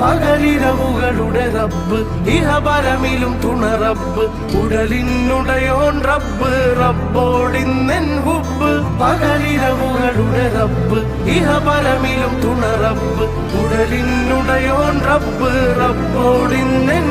പകലിരവുകളുടെ റബ്ബ് ഇഹപരമിലും തുണറബ്ബ് ഉടലിനുടയോൻ റബ്ബ് റബ്ബോടിന്നെൻ ഹുബ് പകലിരവുകളുടെ റബ്ബ് ഇഹപരമിലും തുണറബ്ബ് ഉടലിനുടയോൻ റബ്ബ് റബ്ബോടിന്നെൻ